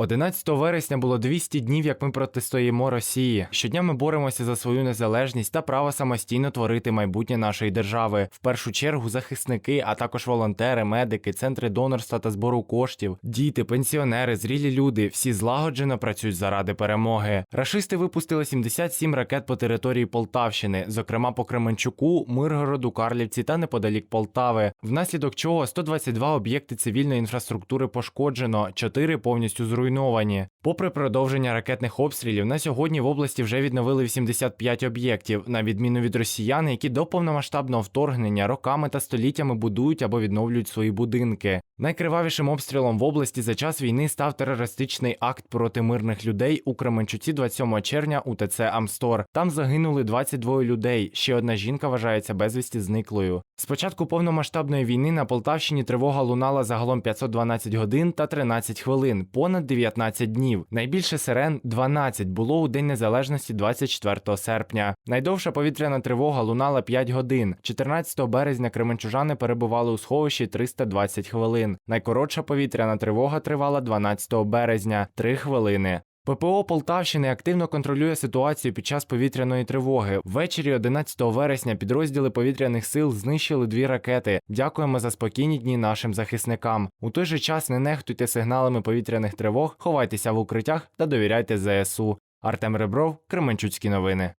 11 вересня було 200 днів, як ми протистоїмо Росії. Щодня ми боремося за свою незалежність та право самостійно творити майбутнє нашої держави. В першу чергу захисники, а також волонтери, медики, центри донорства та збору коштів, діти, пенсіонери, зрілі люди всі злагоджено працюють заради перемоги. Рашисти випустили 77 ракет по території Полтавщини, зокрема по Кременчуку, Миргороду, Карлівці та неподалік Полтави. Внаслідок чого 122 об'єкти цивільної інфраструктури пошкоджено, 4 повністю зруйновані. Попри продовження ракетних обстрілів, на сьогодні в області вже відновили 85 об'єктів, на відміну від росіян, які до повномасштабного вторгнення роками та століттями будують або відновлюють свої будинки. Найкривавішим обстрілом в області за час війни став терористичний акт проти мирних людей у Кременчуці 27 червня у ТЦ Амстор. Там загинули 22 людей. Ще одна жінка вважається безвісті зниклою. З початку повномасштабної війни на Полтавщині тривога лунала загалом 512 годин та 13 хвилин, понад 19 днів. Найбільше сирен 12 було у День Незалежності 24 серпня. Найдовша повітряна тривога лунала 5 годин. 14 березня кременчужани перебували у сховищі 320 хвилин. Найкоротша повітряна тривога тривала 12 березня 3 хвилини. ППО Полтавщини активно контролює ситуацію під час повітряної тривоги. Ввечері 11 вересня підрозділи повітряних сил знищили дві ракети. Дякуємо за спокійні дні нашим захисникам. У той же час не нехтуйте сигналами повітряних тривог, ховайтеся в укриттях та довіряйте ЗСУ. Артем Ребров, Кременчуцькі новини.